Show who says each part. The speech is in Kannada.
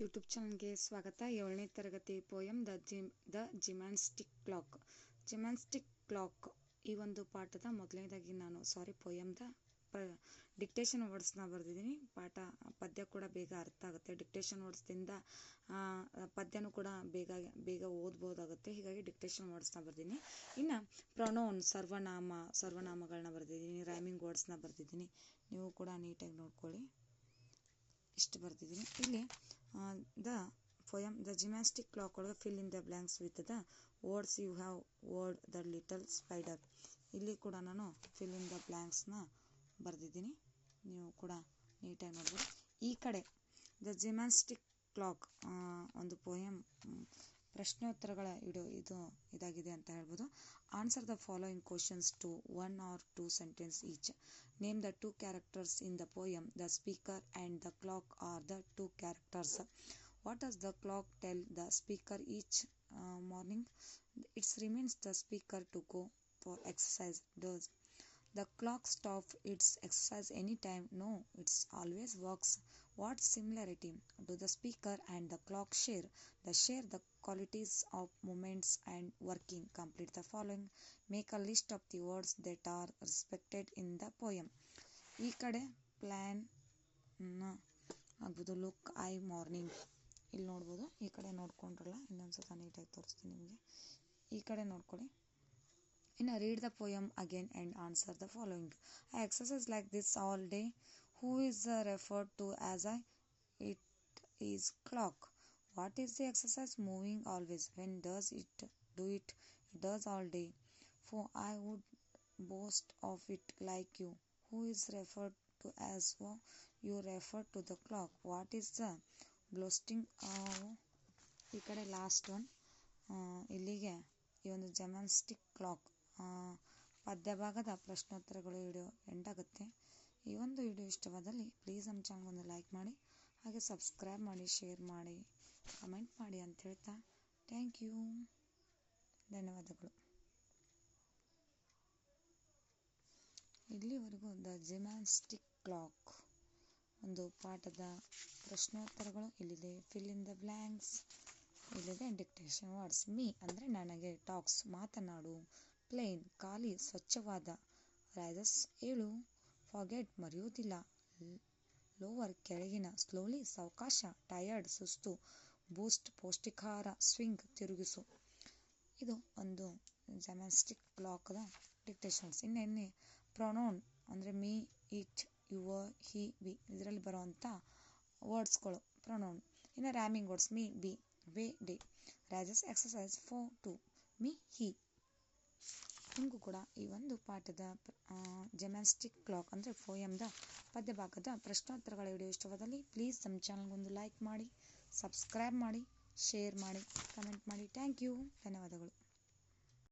Speaker 1: ಯೂಟ್ಯೂಬ್ ಚಾನಲ್ಗೆ ಸ್ವಾಗತ. ಏಳನೇ ತರಗತಿ poem the gym, the gymnastic clock. Gymnastic clock ಈ ಒಂದು ಪಾಠದ ಮೊದಲನೇದಾಗಿ ನಾನು, ಸಾರಿ ಪೋಯಮ್ದ ಪ ಡಿಕ್ಟೇಷನ್ ವರ್ಡ್ಸ್ನ ಬರೆದಿದ್ದೀನಿ. ಪಾಠ, ಪದ್ಯ ಕೂಡ ಬೇಗ ಅರ್ಥ ಆಗುತ್ತೆ. ಡಿಕ್ಟೇಷನ್ ವರ್ಡ್ಸ್ದಿಂದ ಪದ್ಯನೂ ಕೂಡ ಬೇಗ ಬೇಗ ಓದ್ಬೋದಾಗುತ್ತೆ. ಹೀಗಾಗಿ ಡಿಕ್ಟೇಷನ್ ವರ್ಡ್ಸ್ನ ಬರ್ದಿದ್ದೀನಿ. ಇನ್ನು ಪ್ರೊನೌನ್, ಸರ್ವನಾಮ ಸರ್ವನಾಮಗಳನ್ನ ಬರೆದಿದ್ದೀನಿ. ರೈಮಿಂಗ್ ವರ್ಡ್ಸ್ನ ಬರೆದಿದ್ದೀನಿ. ನೀವು ಕೂಡ ನೀಟಾಗಿ ನೋಡ್ಕೊಳ್ಳಿ. ಇಷ್ಟು ಬರೆದಿದ್ದೀನಿ. ಇಲ್ಲಿ the poem the gymnastic clock ಒಳಗೆ fill in the blanks with the words you have word the little spider ಇಲ್ಲಿ ಕೂಡ ನಾನು ಫಿಲ್ ಇನ್ ದ ಬ್ಲ್ಯಾಂಕ್ಸ್ನ ಬರೆದಿದ್ದೀನಿ. ನೀವು ಕೂಡ ನೀಟಾಗಿ ನೋಡ್ಬೋದು. ಈ ಕಡೆ ದ ಜಿಮ್ಯಾಸ್ಟಿಕ್ ಕ್ಲಾಕ್ ಒಂದು ಪೊಯಮ್ ಪ್ರಶ್ನೋತ್ತರಗಳ ಇಡು ಇದು ಇದಾಗಿದೆ ಅಂತ ಹೇಳ್ಬೋದು. Answer the following questions to one or two sentences each name the two characters in the poem the speaker and the clock are the two characters what as the clock tell the speaker each morning it's reminds the speaker to go for exercise does The clock stops its exercise anytime. No, it always works. What similarity do the speaker and the clock share? They share the qualities of movements and working. Complete the following. Make a list of the words that are respected in the poem. ಈ ಕಡೆ ಪ್ಲ್ಯಾನ್ ಆಗ್ಬೋದು ಲುಕ್ ಐ ಮಾರ್ನಿಂಗ್ ಇಲ್ಲಿ ನೋಡ್ಬೋದು ಈ ಕಡೆ ನೋಡ್ಕೊಂಡ್ರಲ್ಲ ಇನ್ನೊಂದು ಸತ ನೀಟಾಗಿ ತೋರಿಸ್ತೀನಿ ನಿಮಗೆ ಈ ಕಡೆ ನೋಡ್ಕೊಳ್ಳಿ ಇನ್ನು read the poem again and answer the following I exercise like this all day who is referred to as I it is clock what is the exercise moving always when does it do it it does all day for I would boast of it like you who is referred to as oh you refer to the clock what is the boasting ಈ ಕಡೆ ಲಾಸ್ಟ್ ಒನ್ ಇಲ್ಲಿಗೆ ಈ ಒಂದು ಜೆಮನ್ಸ್ಟಿಕ್ ಕ್ಲಾಕ್ ಪದ್ಯ ಭಾಗದ ಪ್ರಶ್ನೋತ್ತರಗಳು ವಿಡಿಯೋ ಎಂಡಾಗುತ್ತೆ. ಈ ಒಂದು ವಿಡಿಯೋ ಇಷ್ಟವಾದಲ್ಲಿ ಪ್ಲೀಸ್ ನಮ್ಮ ಒಂದು ಲೈಕ್ ಮಾಡಿ, ಹಾಗೆ ಸಬ್ಸ್ಕ್ರೈಬ್ ಮಾಡಿ ಶೇರ್ ಮಾಡಿ ಕಮೆಂಟ್ ಮಾಡಿ ಅಂತ ಹೇಳ್ತಾ ಥ್ಯಾಂಕ್ ಯು ಧನ್ಯವಾದಗಳು. ಇಲ್ಲಿವರೆಗೂ ದ ಜಿಮ್ಯಾಸ್ಟಿಕ್ ಕ್ಲಾಕ್ ಒಂದು ಪಾಠದ ಪ್ರಶ್ನೋತ್ತರಗಳು ಇಲ್ಲಿದೆ. ಫಿಲ್ ಇನ್ ದ ಬ್ಲ್ಯಾಂಕ್ಸ್ ಇಲ್ಲಿದೆ ಡಿಕ್ಟೇಷನ್ ವರ್ಡ್ಸ್ ಮೀ ಅಂದರೆ ನನಗೆ ಟಾಕ್ಸ್ ಮಾತನಾಡು. ಪ್ಲೇನ್ ಖಾಲಿ ಸ್ವಚ್ಛವಾದ ರೈಸಸ್ ಏಳು. ಫಾಗೆಟ್ ಮರೆಯುವುದಿಲ್ಲ. ಲೋವರ್ ಕೆಳಗಿನ ಸ್ಲೋಲಿ ಸಾವಕಾಶ, ಟಯರ್ಡ್ ಸುಸ್ತು, ಬೂಸ್ಟ್ ಪೌಷ್ಟಿಕಾಹಾರ, ಸ್ವಿಂಗ್ ತಿರುಗಿಸು. ಇದು ಒಂದು ಜಮ್ಯಾಸ್ಟಿಕ್ ಬ್ಲಾಕ್ದ ಡಿಕ್ಟೇಷನ್ಸ್. ಇನ್ನೆನ್ನೆ ಪ್ರೊನೌನ್ ಅಂದರೆ me it your he, we ಇದರಲ್ಲಿ ಬರುವಂಥ ವರ್ಡ್ಸ್ಗಳು ಪ್ರೊನೌನ್. ಇನ್ನು rhyming words me, be, way, day. ರಾಜಸ್ exercise four to me, he. ನಿಮಗೂ ಕೂಡ ಈ ಒಂದು ಪಾಠದ ಜೆಮ್ಯಾಸ್ಟಿಕ್ ಕ್ಲಾಕ್ ಅಂದರೆ ಪೋಯಮ್ದ ಪದ್ಯ ಭಾಗದ ಪ್ರಶ್ನೋತ್ತರಗಳ ವಿಡಿಯೋ ಇಷ್ಟವಾದಲ್ಲಿ ಪ್ಲೀಸ್ ನಮ್ಮ ಚಾನಲ್ಗೊಂದು ಲೈಕ್ ಮಾಡಿ ಸಬ್ಸ್ಕ್ರೈಬ್ ಮಾಡಿ ಶೇರ್ ಮಾಡಿ ಕಮೆಂಟ್ ಮಾಡಿ. ಥ್ಯಾಂಕ್ ಯು ಧನ್ಯವಾದಗಳು.